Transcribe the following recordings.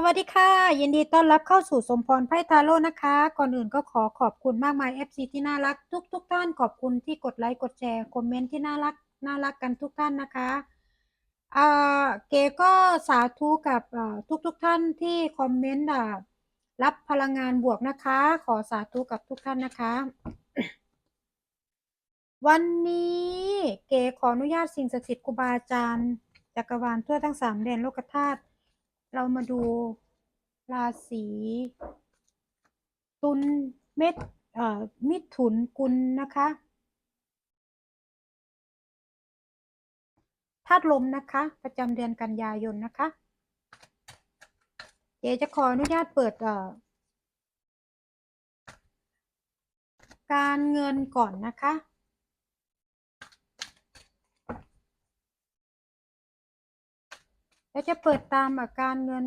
สวัสดีค่ะ ยินดีต้อนรับเข้าสู่สมพรไพ่ทาโร่นะคะ ก่อนอื่นก็ขอขอบคุณมากมาย FC ที่น่ารักทุกทุกท่านขอบคุณที่กดไลค์กดแชร์คอมเมนต์ที่น่ารักน่ารักกันทุกท่านนะคะเอ่าเก๋ก็สาธุกับทุกทุกท่านที่คอมเมนต์รับพลังงานบวกนะคะ ขอสาธุกับทุกท่านนะคะ วันนี้เก๋ขออนุญาตสิ่งศักดิ์สิทธิ์ครูบาอาจารย์จักรวาลทั่วทั้งสามแดนโลกธาตุ เรามาดูราศีตุลเม็ดเอ่อมิถุนกุลนะคะธาตุลมนะคะ ประจำเดือนกันยายนนะคะ เดี๋ยวจะขออนุญาตเปิดเอ่อการเงินก่อนนะคะ แล้วจะเปิดตามอาการเงิน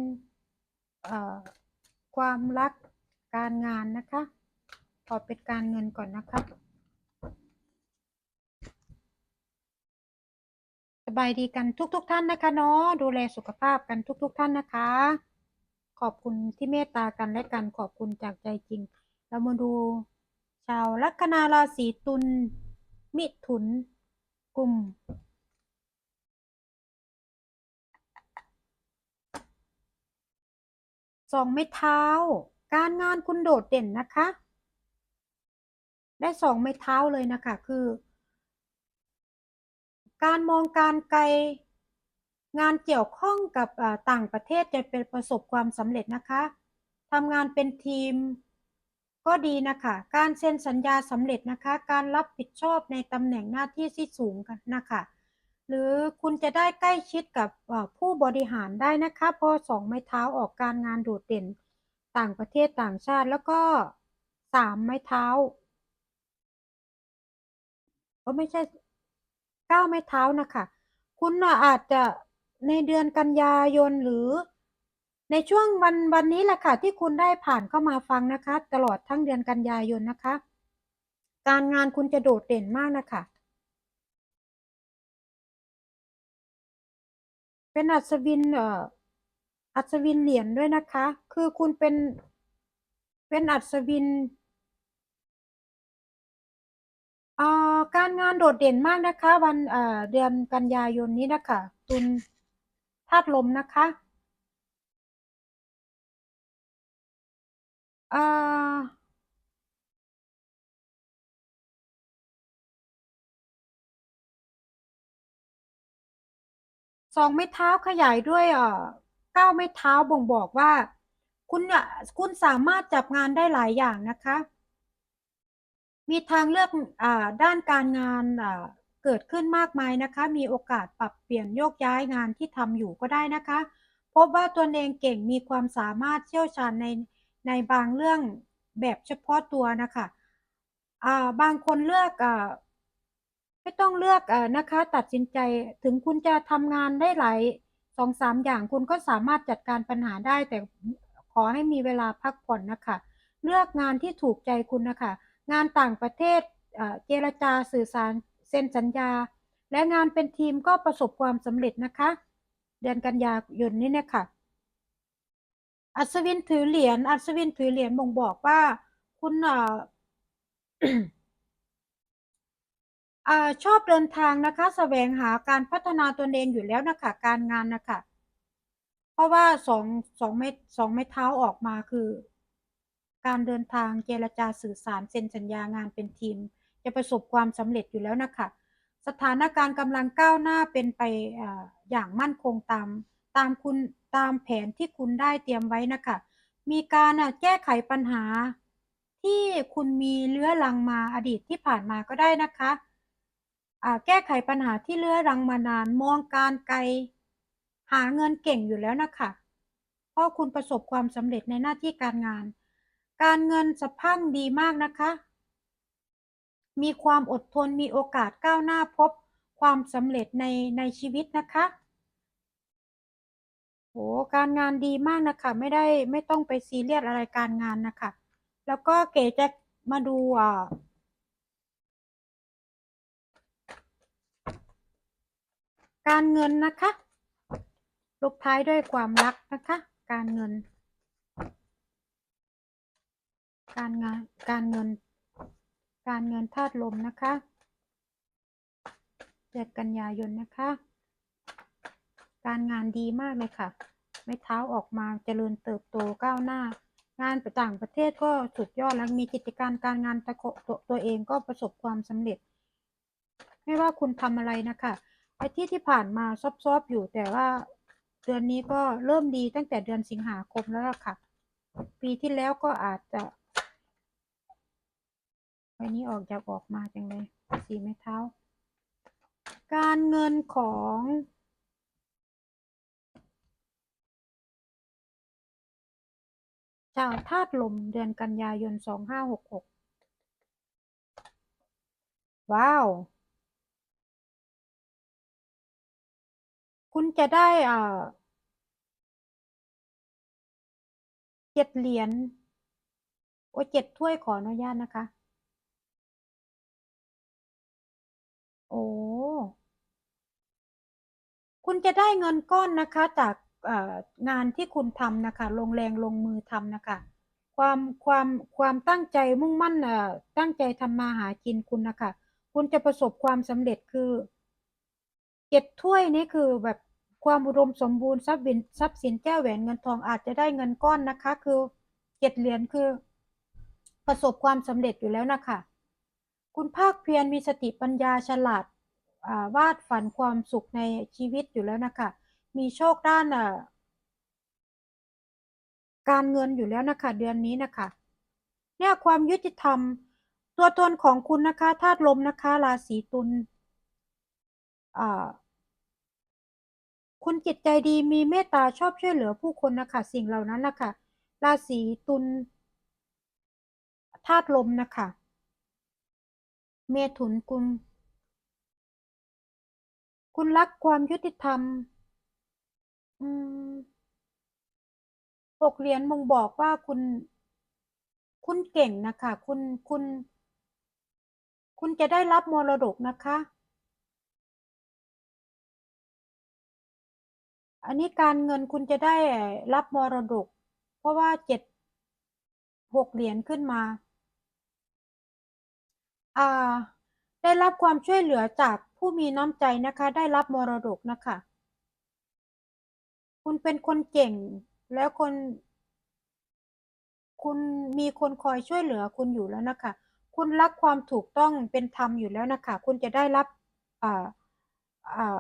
ความรักการงานนะคะขอเป็นการเงินก่อนนะคะสบายดีกันทุกๆทท่านนะคะเนาะดูแลสุขภาพกันทุกๆทท่านนะคะ ขอบคุณที่เมตตากันและกันขอบคุณจากใจจริง เรามาดูชาวลัคนาราศีตุลมิถุนกลุ่ม สองไม้เท้า การงานคุณโดดเด่นนะคะ ได้สองไม้เท้าเลยนะคะ คือ การมองการไกล งานเกี่ยวข้องกับต่างประเทศจะเป็นประสบความสำเร็จนะคะทำงานเป็นทีมก็ดีนะคะ การเซ็นสัญญาสำเร็จนะคะ การรับผิดชอบในตำแหน่งหน้าที่ที่สูงนะคะ หรือคุณจะได้ใกล้ชิดกับผู้บริหารได้นะคะเพราะสองไม้เท้าออกการงานโดดเด่นต่างประเทศต่างชาติแล้วก็สามไม้เท้าก็ไม่ใช่เก้าไม้เท้านะคะ คุณอาจจะในเดือนกันยายนหรือในช่วงวันวันนี้แหละค่ะที่คุณได้ผ่านเข้ามาฟังนะคะ ตลอดทั้งเดือนกันยายนนะคะ การงานคุณจะโดดเด่นมากนะคะ เป็นอัศวินเอ่ออัศวินเหรียญด้วยนะคะ คือคุณเป็น เป็นอัศวินอ่าการงานโดดเด่นมากนะคะ วันเอ่อเดือนกันยายนนี้นะคะตุลธาตุลมนะคะอ่า สองไม้เท้าขยายด้วยเอ่อเก้าไม้เท้าบ่งบอกว่า คุณคุณสามารถจับงานได้หลายอย่างนะคะ มีทางเลือกอ่าด้านการงานอ่าเกิดขึ้นมากมายนะคะ มีโอกาสปรับเปลี่ยนโยกย้ายงานที่ทำอยู่ก็ได้นะคะ พบว่าตนเองเก่งมีความสามารถเชี่ยวชาญในในบางเรื่องแบบเฉพาะตัวนะคะ อ่าบางคนเลือกอ่า ไม่ต้องเลือกอนะคะ ตัดสินใจถึงคุณจะทำงานได้หลายสองสามอย่างคุณก็สามารถจัดการปัญหาได้ แต่ขอให้มีเวลาพักผ่อนนะคะ เลือกงานที่ถูกใจคุณนะคะ งานต่างประเทศเจรจาสื่อสารเซ็นสัญญา และงานเป็นทีมก็ประสบความสำเร็จนะคะ เดือนกันยายนนี้เนี่ยค่ะอัศวินถือเหรียญอัศวินถือเหรียญบ่งบอกว่า คุณ ชอบเดินทางนะคะแสวงหาการพัฒนาตนเองอยู่แล้วนะคะ การงานนะคะ เพราะว่าสองสองเม็ดสองเม็ดเท้าออกมาคือ การเดินทางเจรจาสื่อสารเซ็นสัญญางานเป็นทีม จะประสบความสำเร็จอยู่แล้วนะคะ สถานการณ์กำลังก้าวหน้าเป็นไปอย่างมั่นคงตาม ตามคุณตามแผนที่คุณได้เตรียมไว้นะคะ มีการแก้ไขปัญหาที่คุณมีเลื้อรังมาอดีตที่ผ่านมาก็ได้นะคะ แก้ไขปัญหาที่เลื้อรังมานานมองการไกล หาเงินเก่งอยู่แล้วนะคะเพราะคุณประสบความสำเร็จในหน้าที่การงาน การเงินสะพังดีมากนะคะ มีความอดทนมีโอกาสก้าวหน้าพบความสำเร็จในในชีวิตนะคะโหการงานดีมากนะคะ ไม่ได้ไม่ต้องไปซีเรียสอะไรการงานนะคะ แล้วก็เก๋จะมาดูอ่า การเงินนะคะ ลบท้ายด้วยความรักนะคะ การเงิน การงานการเงิน การเงินธาตุลมนะคะเดือนกันยายนนะคะ การงานดีมากเลยค่ะ ไม้เท้าออกมาเจริญเติบโตก้าวหน้า งานต่างประเทศก็สุดยอดแล้วมีกิจการการงานตะโกตัวตัวเองก็ประสบความสำเร็จ ไม่ว่าคุณทำอะไรนะคะ ไอ้ที่ที่ผ่านมาซอบๆอยู่แต่ว่าเดือนนี้ก็เริ่มดีตั้งแต่เดือนสิงหาคมแล้วล่ะค่ะ ปีที่แล้วก็อาจจะใบนี้ออกจากออกมาจังเลยสีไม้เท้า การเงินของชาวธาตุลมเดือนกันยายนสองห้าหกหกว้าว คุณจะได้อ่าเจ็ดเหรียญโอ้เจ็ดถ้วยขออนุญาตนะคะ โอ้ คุณจะได้เงินก้อนนะคะ จากเอ่องานที่คุณทำนะคะ ลงแรงลงมือทำนะคะ ความความความตั้งใจมุ่งมั่นเอ่อตั้งใจทำมาหากินคุณนะคะ คุณจะประสบความสำเร็จคือ เจ็ดถ้วยนี่คือแบบความอุดมสมบูรณ์ทรัพย์สินทรัพย์สินแก้วแหวนเงินทองอาจจะได้เงินก้อนนะคะ คือเจ็ดเหรียญคือ ประสบความสำเร็จอยู่แล้วนะคะคุณภาคเพียรมีสติปัญญาฉลาดาวาดฝันความสุขในชีวิตอยู่แล้วนะคะมีโชคด้านการเงินอยู่แล้วนะคะเดือนนี้นะคะเนี่ยความยุติธรรมตัวตนของคุณนะคะธาตุลมนะคะราศีตุลอ่า คุณจิตใจดีมีเมตตาชอบช่วยเหลือผู้คนนะคะสิ่งเหล่านั้นนะคะราศีตุลธาตุลมนะคะเมถุนกุม คุณรักความยุติธรรมอืมหกเหรียญบ่งบอกว่าคุณ คุณเก่งนะคะ คุณคุณ คุณจะได้รับมรดกนะคะ อันนี้การเงินคุณจะได้รับมรดก เพราะว่าเจ็ดหกเหรียญขึ้นมา อ่า ได้รับความช่วยเหลือจากผู้มีน้ำใจนะคะ ได้รับมรดกนะคะ คุณเป็นคนเก่งแล้วคน คุณมีคนคอยช่วยเหลือคุณอยู่แล้วนะคะ คุณรักความถูกต้องเป็นธรรมอยู่แล้วนะคะ คุณจะได้รับอ่าอ่า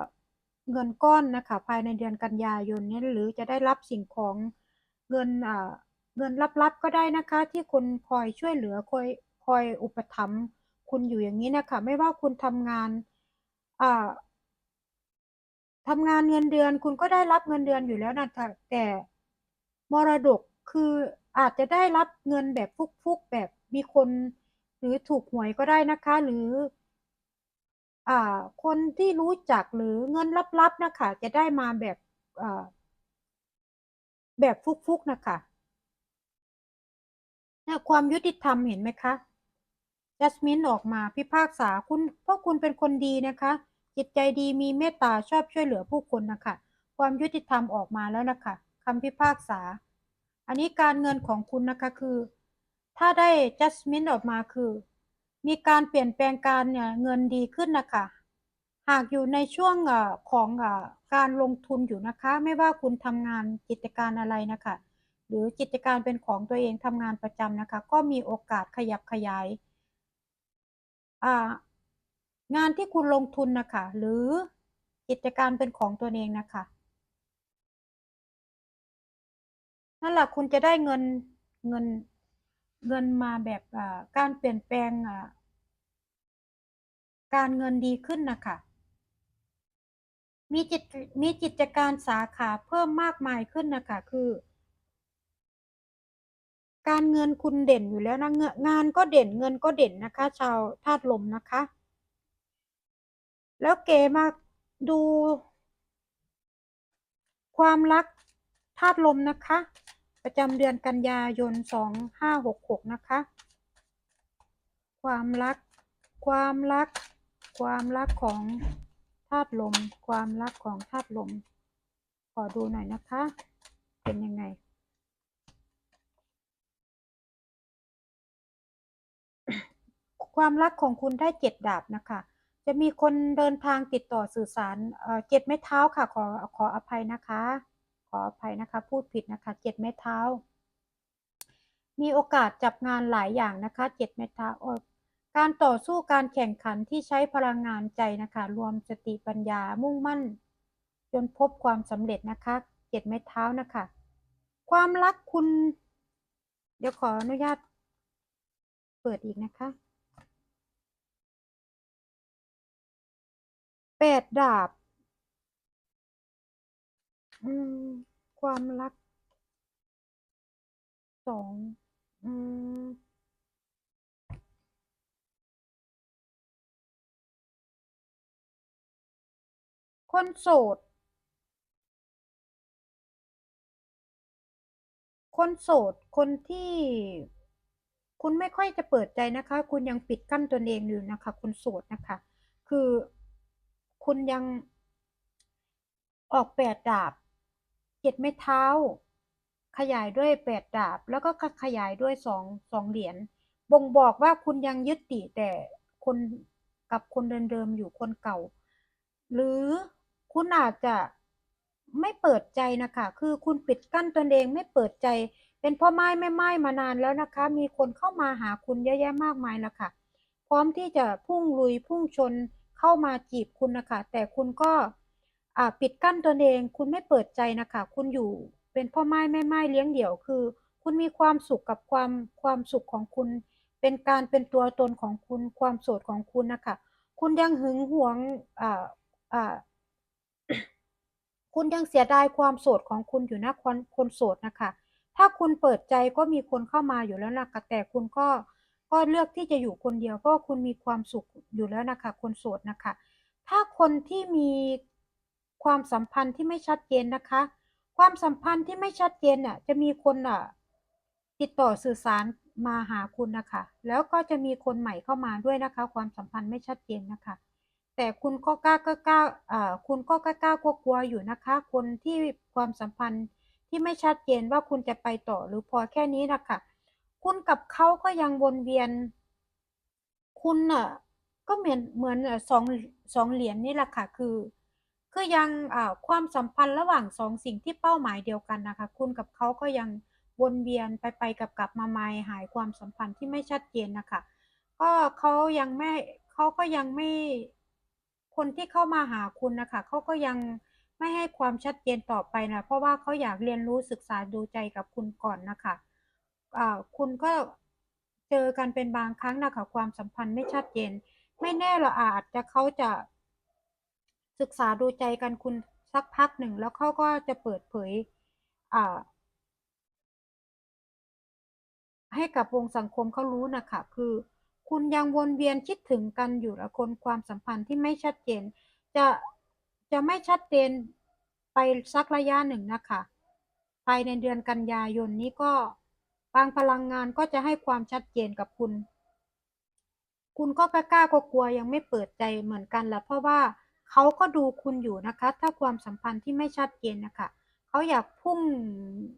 เงินก้อนนะคะ ภายในเดือนกันยายนนี้หรือจะได้รับสิ่งของเงินอ่าเงินลับๆก็ได้นะคะ ที่คุณคอยช่วยเหลือคอยคอยอุปถัมภ์คุณอยู่อย่างนี้นะคะ ไม่ว่าคุณทำงานอ่าทำงานเงินเดือน คุณก็ได้รับเงินเดือนอยู่แล้วนะคะแต่มรดกคืออาจจะได้รับเงินแบบฟุกๆแบบมีคน หรือถูกหวยก็ได้นะคะ หรือ อ่า คนที่รู้จักหรือเงินลับๆนะคะจะได้มาแบบอ่าแบบฟุกๆนะคะเนี่ยความยุติธรรมเห็นไหมคะจัสมินออกมาพิพากษาคุณเพราะคุณเป็นคนดีนะคะ จิตใจดีมีเมตตาชอบช่วยเหลือผู้คนนะคะความยุติธรรมออกมาแล้วนะคะคำพิพากษา อันนี้การเงินของคุณนะคะคือ ถ้าได้จัสมินออกมาคือ มีการเปลี่ยนแปลงการเเงินดีขึ้นนะคะ หากอยู่ในช่วงอของอการลงทุนอยู่นะคะ ไม่ว่าคุณทำงานกิจการอะไรนะคะ หรือกิจการเป็นของตัวเองทำงานประจำนะคะ ก็มีโอกาสขยับขยายงานที่คุณลงทุนนะคะ หรือกิจการเป็นของตัวเองนะคะนั่นแหละคุณจะได้เงินเงิน เงินมาแบบการเปลี่ยนแปลงการเงินดีขึ้นนะคะมีจิตมีกิจการสาขาเพิ่มมากมายขึ้นนะคะคือ การเงินคุณเด่นอยู่แล้วนะงงานก็เด่นเงินก็เด่นนะคะ ชาวธาตุลมนะคะ แล้วเก๋มาดู ความรักธาตุลมนะคะ ประจำเดือนกันยายน 2566 นะคะ ความรัก ความรัก ความรักของธาตุลม ความรักของธาตุลม ขอดูหน่อยนะคะ เป็นยังไง ความรักของคุณได้เจ็ดดาบนะคะ จะมีคนเดินทางติดต่อสื่อสารเจ็ดไม้เท้าค่ะ ขอขออภัยนะคะ ขออภัยนะคะ พูดผิดนะคะเจ็ดไม้เท้า มีโอกาสจับงานหลายอย่างนะคะเจ็ดไม้เท้าการต่อสู้การแข่งขันที่ใช้พลังงานใจนะคะ รวมสติปัญญามุ่งมั่น จนพบความสำเร็จนะคะเจ็ดไม้เท้านะคะ ความรักคุณ เดี๋ยวขออนุญาต เปิดอีกนะคะแปดดาบ อืม ความรัก สอง อืม คนโสด คนโสด คนที่ คุณไม่ค่อยจะเปิดใจนะคะ คุณยังปิดกั้นตนเองอยู่นะคะคนโสดนะคะ คือคุณยังออกแปดดาบ เจ็ดไม้เท้า ขยายด้วยแปดดาบ แล้วก็ขยายด้วยสองสองเหรียญบ่งบอกว่าคุณยังยึดติดแต่คนกับคนเดิมๆอยู่คนเก่า หรือคุณอาจจะไม่เปิดใจนะคะ คือคุณปิดกั้นตนเองไม่เปิดใจ เป็นพ่อไม้แม่ไม้มานานแล้วนะคะ มีคนเข้ามาหาคุณเยอะแยะมากมายแล้วค่ะพร้อมที่จะพุ่งลุยพุ่งชนเข้ามาจีบคุณนะคะ แต่คุณก็ อ่าปิดกั้นตนเองคุณไม่เปิดใจนะคะ คุณอยู่เป็นพ่อไม้แม่ไม้เลี้ยงเดี่ยวคือ คุณมีความสุขกับความความสุขของคุณ เป็นการเป็นตัวตนของคุณความโสดของคุณนะคะคุณยังหึงหวงอ่าอ่าคุณยังเสียดายความโสดของคุณอยู่นะคนคนโสดนะคะ ถ้าคุณเปิดใจก็มีคนเข้ามาอยู่แล้วนะคะแต่คุณก็ก็เลือกที่จะอยู่คนเดียวเพราะคุณมีความสุขอยู่แล้วนะคะ คนโสดนะคะ ถ้าคนที่มี ความสัมพันธ์ที่ไม่ชัดเจนนะคะ ความสัมพันธ์ที่ไม่ชัดเจนน่ะจะมีคนอะติดต่อสื่อสารมาหาคุณนะคะ แล้วก็จะมีคนใหม่เข้ามาด้วยนะคะ ความสัมพันธ์ไม่ชัดเจนนะคะ แต่คุณก็กล้ากล้ากล้าอ่าคุณก็กล้ากล้ากลัวกลัวอยู่นะคะ คนที่ความสัมพันธ์ที่ไม่ชัดเจนว่าคุณจะไปต่อหรือพอแค่นี้นะคะ คุณกับเขาก็ยังวนเวียน คุณน่ะก็เหมือนเหมือนสองสองเหรียญนี่แหละค่ะ คือ คือยังความสัมพันธ์ระหว่างสองสิ่งที่เป้าหมายเดียวกันนะคะ คุณกับเขาก็ยังวนเวียนไปไปกับกลับมาไม่หายความสัมพันธ์ที่ไม่ชัดเจนนะคะก็เขายังไม่เขาก็ยังไม่คนที่เข้ามาหาคุณนะคะเขาก็ยังไม่ให้ความชัดเจนต่อไปนะเพราะว่าเขาอยากเรียนรู้ศึกษาดูใจกับคุณก่อนนะคะอ่าคุณก็เจอกันเป็นบางครั้งนะคะความสัมพันธ์ไม่ชัดเจน ไม่แน่หรออาจจะเขาจะ ศึกษาดูใจกันคุณสักพักหนึ่ง แล้วเขาก็จะเปิดเผยอ่าให้กับวงสังคมเขารู้นะคะ คือ คุณยังวนเวียนคิดถึงกันอยู่ละคนความสัมพันธ์ที่ไม่ชัดเจน จะจะไม่ชัดเจนไปสักระยะหนึ่งนะคะภายในเดือนกันยายนนี้ก็บางพลังงานก็จะให้ความชัดเจนกับคุณ คุณก็กล้ากลัวยังไม่เปิดใจเหมือนกันแหละเพราะว่า เขาก็ดูคุณอยู่นะคะ ถ้าความสัมพันธ์ที่ไม่ชัดเจนนะคะเขาอยากพุ่ง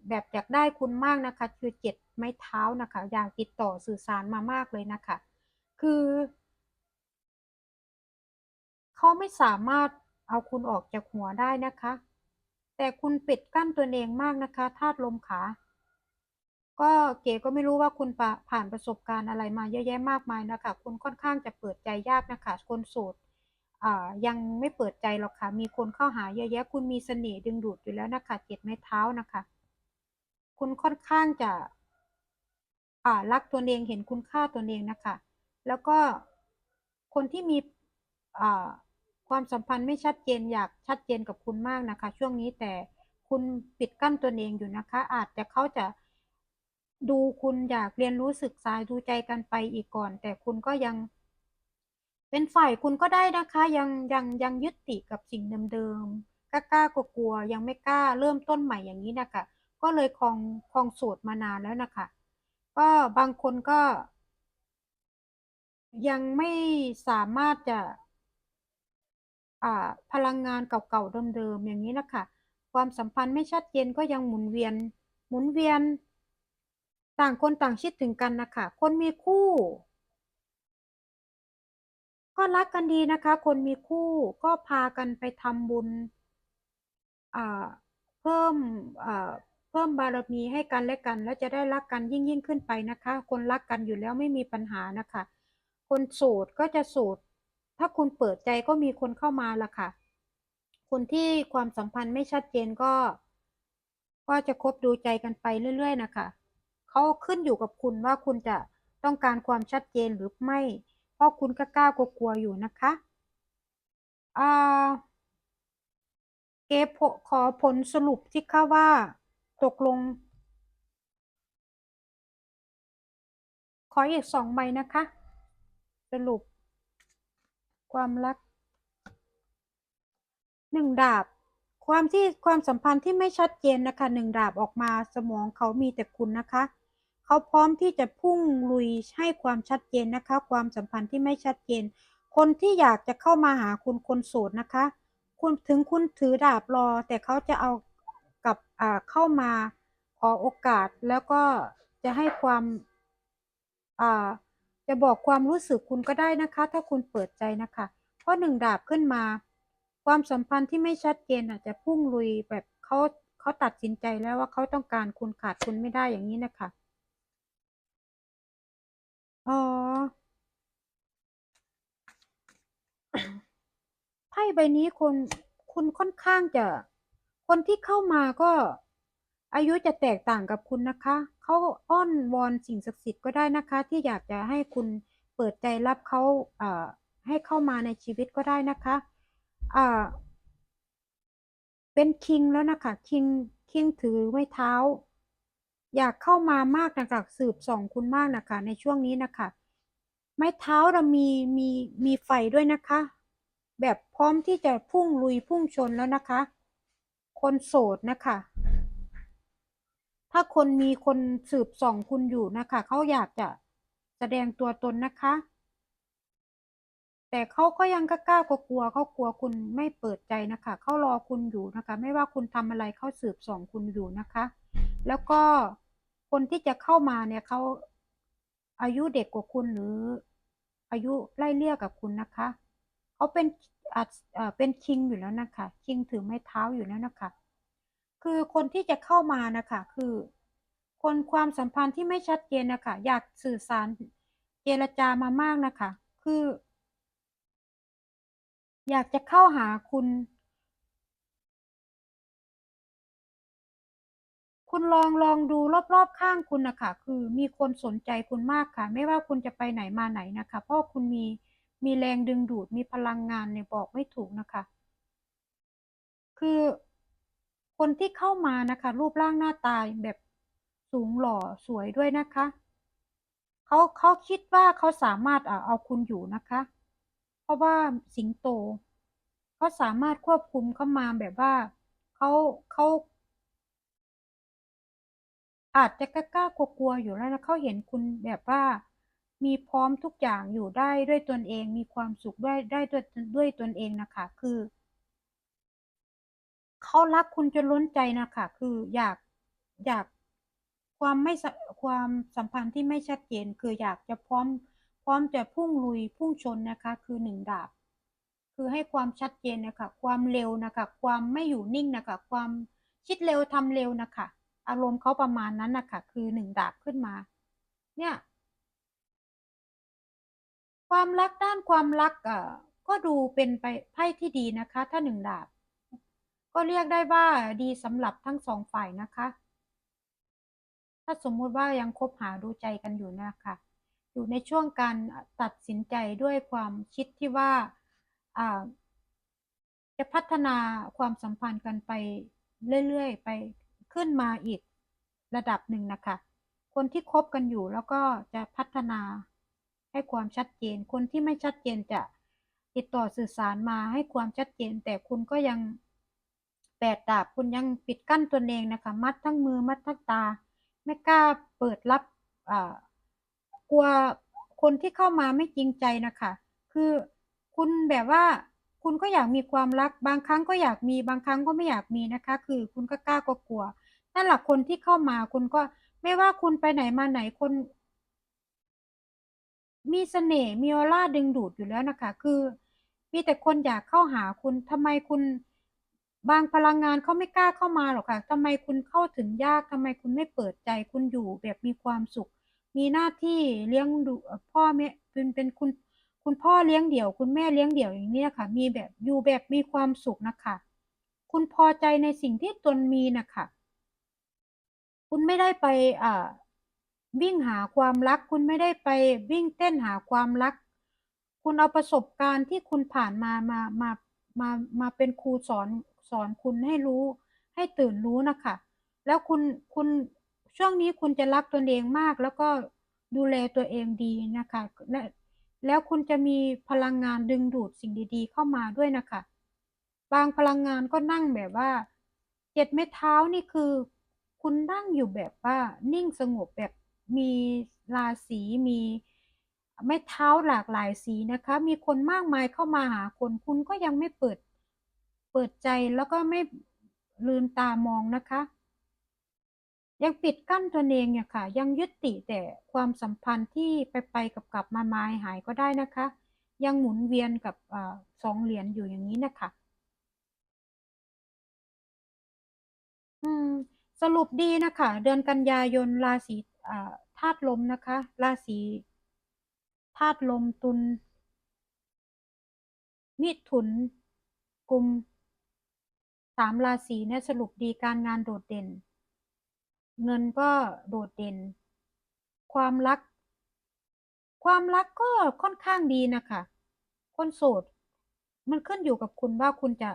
แบบอยากได้คุณมากนะคะ คือเจ็ดไม้เท้านะคะ อยากติดต่อสื่อสารมามากเลยนะคะ คือเขาไม่สามารถเอาคุณออกจากหัวได้นะคะ แต่คุณปิดกั้นตัวเองมากนะคะธาตุลมขา ก็เก๋ก็ไม่รู้ว่าคุณผ่านประสบการณ์อะไรมาเยอะแยะมากมายนะคะ คุณค่อนข้างจะเปิดใจยากนะคะคนโสด ยังไม่เปิดใจหรอกค่ะ มีคนเข้าหาเยอะแยะ คุณมีเสน่ห์ดึงดูดอยู่แล้วนะคะเจ็ดไม้เท้านะคะ คุณค่อนข้างจะอ่ารักตัวเองเห็นคุณค่าตัวเองนะคะ แล้วก็คนที่มีอ่าความสัมพันธ์ไม่ชัดเจนอยากชัดเจนกับคุณมากนะคะ ช่วงนี้แต่คุณปิดกั้นตัวเองอยู่นะคะ อาจจะเขาจะดูคุณอยากเรียนรู้ศึกษาดูใจกันไปอีกก่อน แต่คุณก็ยัง เป็นฝ่ายคุณก็ได้นะคะ ยังยังยังยึดติดกับสิ่งเดิมๆกล้ากล้ากลัวยังไม่กล้าเริ่มต้นใหม่อย่างนี้นะคะก็เลยคลองคลองโสดมานานแล้วนะคะก็บางคนก็ ยังไม่สามารถจะอ่าพลังงานเก่าๆเดิมๆอย่างนี้นะคะความสัมพันธ์ไม่ชัดเจนก็ยังหมุนเวียน หมุนเวียน ต่างคนต่างคิดถึงกันนะคะคนมีคู่ ก็รักกันดีนะคะ คนมีคู่ก็พากันไปทำบุญอ่าเพิ่มอ่าเพิ่มบารมีให้กันและกัน แล้วจะได้รักกันยิ่งยิ่งขึ้นไปนะคะ คนรักกันอยู่แล้วไม่มีปัญหานะคะ คนโสดก็จะโสดถ้าคุณเปิดใจก็มีคนเข้ามาละค่ะ คนที่ความสัมพันธ์ไม่ชัดเจนก็ ก็จะคบดูใจกันไปเรื่อย ๆ นะคะเขาขึ้นอยู่กับคุณว่าคุณจะต้องการความชัดเจนหรือไม่ ราะคุณก็กล้ากลัวๆอยู่นะคะอ่าเกผขอผลสรุปที่ค่ะว่า ตกลง ขออีกสองใบนะคะ สรุป ความรักหนึ่งดาบ ความที่ความสัมพันธ์ที่ไม่ชัดเจนนะคะหนึ่งดาบออกมาสมองเขามีแต่คุณนะคะ เขาพร้อมที่จะพุ่งลุยให้ความชัดเจนนะคะ ความสัมพันธ์ที่ไม่ชัดเจน คนที่อยากจะเข้ามาหาคุณคนโสดนะคะ คุณถึงคุณถือดาบรอ แต่เขาจะเอากับอ่าเข้ามาขอโอกาสแล้วก็จะให้ความอ่าจะบอกความรู้สึกคุณก็ได้นะคะ ถ้าคุณเปิดใจนะคะ เพราะหนึ่งดาบขึ้นมา ความสัมพันธ์ที่ไม่ชัดเจนอาจจะพุ่งลุยแบบเขาเขาตัดสินใจแล้วว่าเขาต้องการคุณขาดคุณไม่ได้อย่างนี้นะคะ อ๋อ ไพ่ใบนี้คนคุณค่อนข้างจะ คนที่เข้ามาก็อายุจะแตกต่างกับคุณนะคะ เขาอ้อนวอนสิ่งศักดิ์สิทธิ์ก็ได้นะคะ ที่อยากจะให้คุณเปิดใจรับเขาเอ่าให้เข้ามาในชีวิตก็ได้นะคะอ่าเป็นคิงแล้วนะคะคิงคิงถือไม้เท้า อยากเข้ามามากนะคะสืบส่องคุณมากนะคะ ในช่วงนี้นะคะ ไม้เท้าเรามีมีมีไฟด้วยนะคะ แบบพร้อมที่จะพุ่งลุยพุ่งชนแล้วนะคะ คนโสดนะคะ ถ้าคนมีคนสืบส่องคุณอยู่นะคะเขาอยากจะแสดงตัวตนนะคะ แต่เขาก็ยังกล้ากลัวกลัวเขากลัวคุณไม่เปิดใจนะคะเขารอคุณอยู่นะคะ ไม่ว่าคุณทำอะไรเขาสืบส่องคุณอยู่นะคะ แล้วก็ คนที่จะเข้ามาเนี่ยเขาอายุเด็กกว่าคุณหรืออายุไล่เลี่ยกับคุณนะคะเขาเป็นอาจเอ่อเป็นคิงอยู่แล้วนะคะคิงถือไม้เท้าอยู่แล้วนะคะ คือคนที่จะเข้ามานะคะคือ คนความสัมพันธ์ที่ไม่ชัดเจนนะคะอยากสื่อสารเจรจามามากนะคะ คือ อยากจะเข้าหาคุณ คุณลองลองดูรอบๆข้างคุณนะคะคือมีคนสนใจคุณมากค่ะ ไม่ว่าคุณจะไปไหนมาไหนนะคะ เพราะคุณมีมีแรงดึงดูดมีพลังงานเนี่ยบอกไม่ถูกนะคะ คือคนที่เข้ามานะคะ รูปร่างหน้าตาแบบสูงหล่อสวยด้วยนะคะเขาเขาคิดว่าเขาสามารถเอาเอาคุณอยู่นะคะ เพราะว่าสิงโตเขาสามารถควบคุมเข้ามาแบบว่าเขาเขา อาจจะกล้ากลัวๆอยู่แล้วนะเขาเห็นคุณแบบว่า มีพร้อมทุกอย่างอยู่ได้ด้วยตนเอง มีความสุขด้วยได้ด้วยด้วยตนเองนะคะ คือเขารักคุณจนล้นใจนะคะ คืออยากอยากความไม่ความสัมพันธ์ที่ไม่ชัดเจน คืออยากจะพร้อม พร้อมจะพุ่งลุยพุ่งชนนะคะ คือหนึ่งดาบ คือให้ความชัดเจนนะคะ ความเร็วนะคะ ความไม่อยู่นิ่งนะคะ ความคิดเร็วทำเร็วนะคะ อารมณ์เขาประมาณนั้นนะคะคือหนึ่งดาบขึ้นมา เนี่ย ความรักด้านความรักเอ่อก็ดูเป็นไปไพ่ที่ดีนะคะ ถ้าหนึ่งดาบ ก็เรียกได้ว่าดีสำหรับทั้งสองฝ่ายนะคะ ถ้าสมมุติว่ายังคบหาดูใจกันอยู่นะคะอยู่ในช่วงการตัดสินใจด้วยความคิดที่ว่าอ่าจะพัฒนาความสัมพันธ์กันไปเรื่อยๆ ไป ขึ้นมาอีกระดับหนึ่งนะคะ คนที่คบกันอยู่แล้วก็จะพัฒนาให้ความชัดเจน คนที่ไม่ชัดเจนจะติดต่อสื่อสารมาให้ความชัดเจน แต่คุณก็ยังแปดดาบคุณยังปิดกั้นตนเองนะคะ มัดทั้งมือมัดทั้งตา ไม่กล้าเปิดรับกลัวคนที่เข้ามาไม่จริงใจนะคะ คือคุณแบบว่าคุณก็อยากมีความรัก บางครั้งก็อยากมีบางครั้งก็ไม่อยากมีนะคะ คือคุณก็กล้าก็กลัว นั่นแหละคนที่เข้ามาคุณก็ไม่ว่าคุณไปไหนมาไหนคน มีเสน่ห์มีออร่าดึงดูดอยู่แล้วนะคะ คือ มีแต่คนอยากเข้าหาคุณทำไมคุณบางพลังงานเขาไม่กล้าเข้ามาหรอกค่ะทำไมคุณเข้าถึงยากทำไมคุณไม่เปิดใจ คุณอยู่แบบมีความสุข มีหน้าที่เลี้ยงดูพ่อแม่เป็นเป็นคุณ คุณพ่อเลี้ยงเดี่ยว คุณแม่เลี้ยงเดี่ยวอย่างนี้นะคะมีแบบอยู่แบบมีความสุขนะคะ คุณพอใจในสิ่งที่ตนมีนะคะ คุณไม่ได้ไปวิ่งหาความรัก คุณไม่ได้ไปวิ่งเต้นหาความรัก คุณเอาประสบการณ์ที่คุณผ่านมามามามามาเป็นครูสอนสอนคุณให้รู้ ให้ตื่นรู้นะคะแล้วคุณคุณช่วงนี้คุณจะรักตนเองมาก แล้วก็ดูแลตัวเองดีนะคะและแล้วคุณจะมีพลังงานดึงดูดสิ่งดี ๆ เข้ามาด้วยนะคะ บางพลังงานก็นั่งแบบว่าเจ็ดไม้เท้านี่คือ คุณนั่งอยู่แบบว่านิ่งสงบแบบมีราศีมีไม้เท้าหลากหลายสีนะคะ มีคนมากมายเข้ามาหาคนคุณก็ยังไม่เปิดเปิดใจแล้วก็ไม่ลืมตามองนะคะ ยังปิดกั้นตนเองเนี่ยค่ะ ยังยึดติแต่ความสัมพันธ์ที่ไปไปกับกลับมามาหายก็ได้นะคะ ยังหมุนเวียนกับอสองเหรียญอยู่อย่างนี้นะคะ อืม สรุปดีนะคะ เดือนกันยายนราศีธาตุลมนะคะ ราศีธาตุลมตุลมิถุนกุมสามราศีเนี่ยสรุปดีการงานโดดเด่น เงินก็โดดเด่น ความรัก ความรักก็ค่อนข้างดีนะคะคนโสด มันขึ้นอยู่กับคุณว่าคุณจะ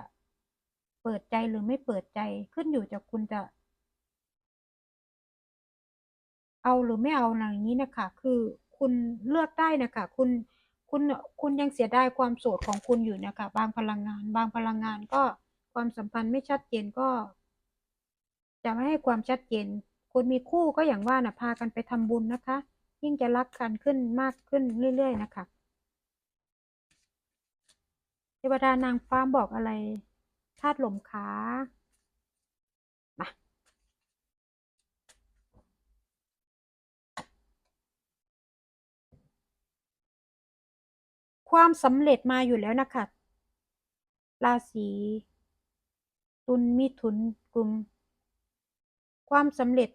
เปิดใจหรือไม่เปิดใจขึ้นอยู่จากคุณจะ เอาหรือไม่เอาอะไรอย่างนี้นะคะ คือคุณเลือกได้นะคะ คุณคุณคุณยังเสียดายความโสดของคุณอยู่นะคะ บางพลังงาน บางพลังงานก็ความสัมพันธ์ไม่ชัดเจนก็ จะไม่ให้ความชัดเจนคนมีคู่ก็อย่างว่านะพากันไปทำบุญนะคะ ยิ่งจะรักกันขึ้นมากขึ้นเรื่อย ๆ นะคะเทวดานางฟ้าบอกอะไรธาตุลมขา ความสำเร็จมาอยู่แล้วนะคะ ราศีตุลมิถุนกุม ความสำเร็จ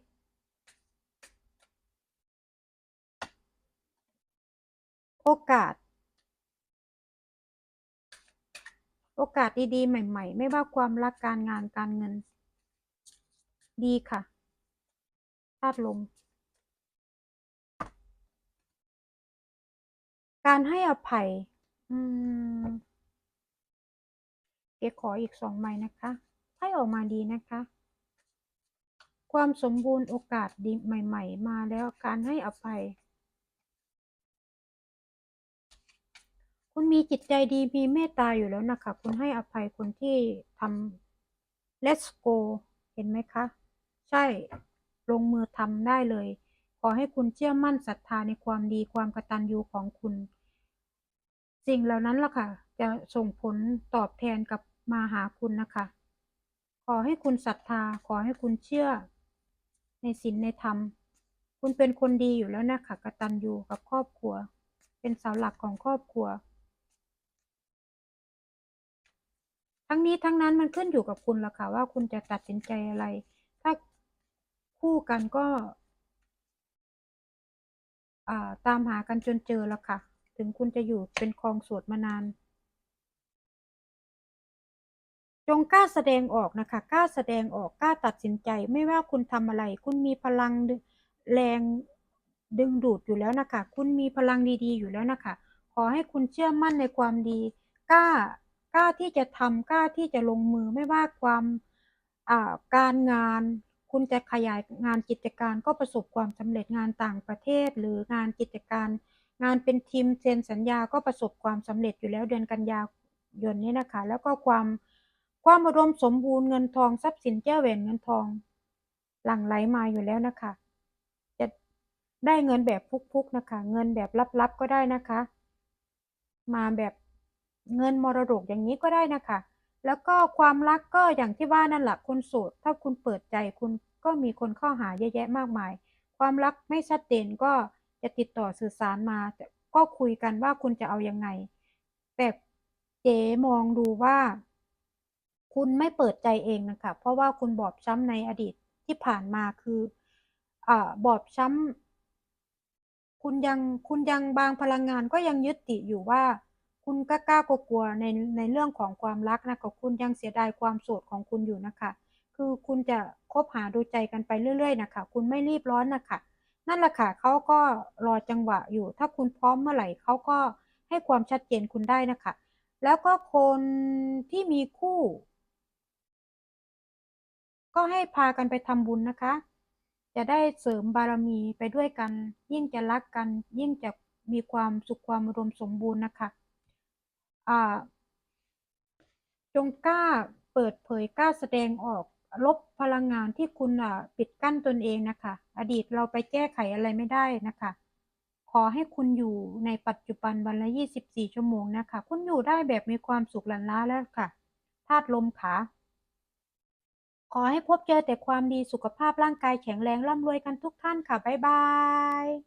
โอกาส โอกาสดีๆ ใหม่ ๆ ไม่ว่าความรักการงานการเงิน ดีค่ะธาตุลม การให้อภัย อืม เดี๋ยวขออีกสองใบนะคะให้ออกมาดีนะคะ ความสมบูรณ์โอกาสดีใหม่ ๆ มาแล้วการให้อภัย คุณมีจิตใจดีมีเมตตาอยู่แล้วนะคะ คุณให้อภัยคนที่ทำ let's go เห็นไหมคะ ใช่ ลงมือทำได้เลย ขอให้คุณเชื่อมั่นศรัทธาในความดีความกตัญญูของคุณ สิ่งเหล่านั้นล่ะค่ะ จะส่งผลตอบแทนกับมาหาคุณนะคะ ขอให้คุณศรัทธา ขอให้คุณเชื่อ ในศีลในธรรม คุณเป็นคนดีอยู่แล้วนะคะกตัญญูกับครอบครัว เป็นเสาหลักของครอบครัว ทั้งนี้ทั้งนั้นมันขึ้นอยู่กับคุณละค่ะว่าคุณจะตัดสินใจอะไร ถ้าคู่กันก็ ตามหากันจนเจอละค่ะ ถึงคุณจะอยู่เป็นครองโสดมานาน จงกล้าแสดงออกนะคะ กล้าแสดงออก กล้าตัดสินใจ ไม่ว่าคุณทำอะไร คุณมีพลังแรงดึงดูดอยู่แล้วนะคะ คุณมีพลังดีๆ อยู่แล้วนะคะ ขอให้คุณเชื่อมั่นในความดี กล้า กล้าที่จะทำกล้าที่จะลงมือ ไม่ว่าความาการงาน คุณจะขยายงานกิจการก็ประสบความสำเร็จงานต่างประเทศ หรืองานกิจการ งานเป็นทีมเซ็นสัญญาก็ประสบความสำเร็จอยู่แล้วเดือนกันยายนนี้นะคะ แล้วก็ความความอุดมสมบูรณ์เงินทองทรัพย์สินเจ้าแหวนเงินทอง หลั่งไหลมาอยู่แล้วนะคะ จะได้เงินแบบฟุกๆนะคะ เงินแบบลับๆก็ได้นะคะ มาแบบเงินมรดกอย่างนี้ก็ได้นะคะ แล้วก็ความรักก็อย่างที่ว่านั่นแหละคนโสดถ้าคุณเปิดใจคุณก็มีคนเข้าหาเยอะแยะมากมาย ความรักไม่ชัดเจนก็จะติดต่อสื่อสารมาแต่ก็คุยกันว่าคุณจะเอายังไง แต่เจ๊มองดูว่า คุณไม่เปิดใจเองนะคะเพราะว่าคุณบอบช้ำในอดีตที่ผ่านมาคืออ่าบอบช้ำคุณยังคุณยังบางพลังงานก็ยังยึดติดอยู่ว่า คุณกล้ากล้ากลัวในในเรื่องของความรักนะคะคุณยังเสียดายความโสดของคุณอยู่นะคะ คือคุณจะคบหาดูใจกันไปเรื่อย ๆ นะคะ คุณไม่รีบร้อนนะคะนั่นแหละค่ะเขาก็รอจังหวะอยู่ ถ้าคุณพร้อมเมื่อไหร่เขาก็ให้ความชัดเจนคุณได้นะคะ แล้วก็คนที่มีคู่ ก็ให้พากันไปทำบุญนะคะ จะได้เสริมบารมีไปด้วยกัน ยิ่งจะรักกัน ยิ่งจะมีความสุขความอุดมสมบูรณ์นะคะ จงกล้าเปิดเผยกล้าแสดงออกลบพลังงานที่คุณปิดกั้นตนเองนะคะ อดีตเราไปแก้ไขอะไรไม่ได้นะคะ ขอให้คุณอยู่ในปัจจุบันวันละ 24 ชั่วโมงนะคะ คุณอยู่ได้แบบมีความสุขหลันล้าแล้วค่ะธาตุลมขาขอให้พบเจอแต่ความดีสุขภาพร่างกายแข็งแรงร่ำรวยกันทุกท่านค่ะ บ๊ายบาย